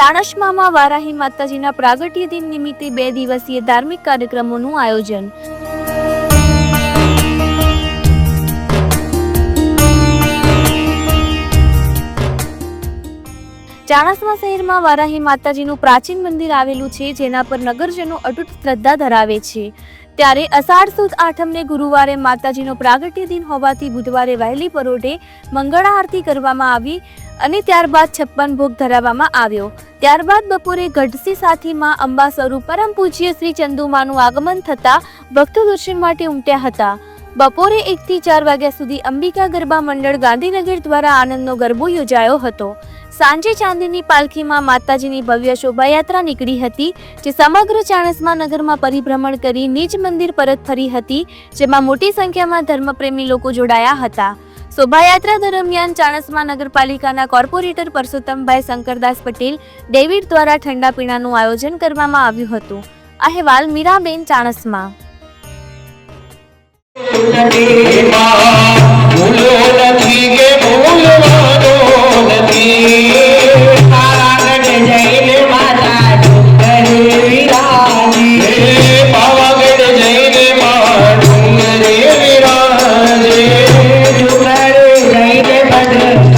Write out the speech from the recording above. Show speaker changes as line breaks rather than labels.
ચાણસ્મામાં વારાહી માતાજીના પ્રાગટ્ય દિન નિમિત્તે બે દિવસીય ધાર્મિક કાર્યક્રમોનું આયોજન. ચાણસમા શહેરમાં વારાહી માતાજીનું પ્રાચીન મંદિર આવેલું છે, જેના પર નગરજનો અટૂટ શ્રદ્ધા ધરાવે છે. ત્યારે અષાઢ સુદ આઠમને ગુરુવારે માતાજીનો પ્રાગટ્ય દિન હોવાથી બુધવારે વહેલી પરોઢે મંગળા આરતી કરવામાં આવી અને ત્યારબાદ છપ્પન ભોગ ધરાવવામાં આવ્યો. ત્યારબાદ બપોરે ગઢસી સાથીમાં અંબા સ્વરૂપ પરમ પૂજ્ય શ્રી ચંદુમાનું આગમન થતાં ભક્તો દર્શન માટે ઉમટ્યા હતા. બપોરે એકથી ચાર વાગ્યા સુધી અંબિકા ગરબા મંડળ ગાંધીનગર દ્વારા આનંદનો ગરબો યોજાયો હતો. સાંજે ચાંદીની પાલખીમાં માતાજીની ભવ્ય શોભાયાત્રા નીકળી હતી, જે સમગ્ર ચાણસ્મા નગરમાં પરિભ્રમણ કરી નિજ મંદિર પરત ફરી હતી, જેમાં મોટી સંખ્યામાં ધર્મપ્રેમી લોકો જોડાયા હતા. શોભાયાત્રા દરમિયાન ચાણસ્મા નગરપાલિકાના કોર્પોરેટર પરસોત્તમભાઈ શંકરદાસ પટેલ, ડેવિડ દ્વારા ઠંડા પીણાનું આયોજન કરવામાં આવ્યું હતું. અહેવાલ મીરાબેન ચાણસ્મા.
Obrigada.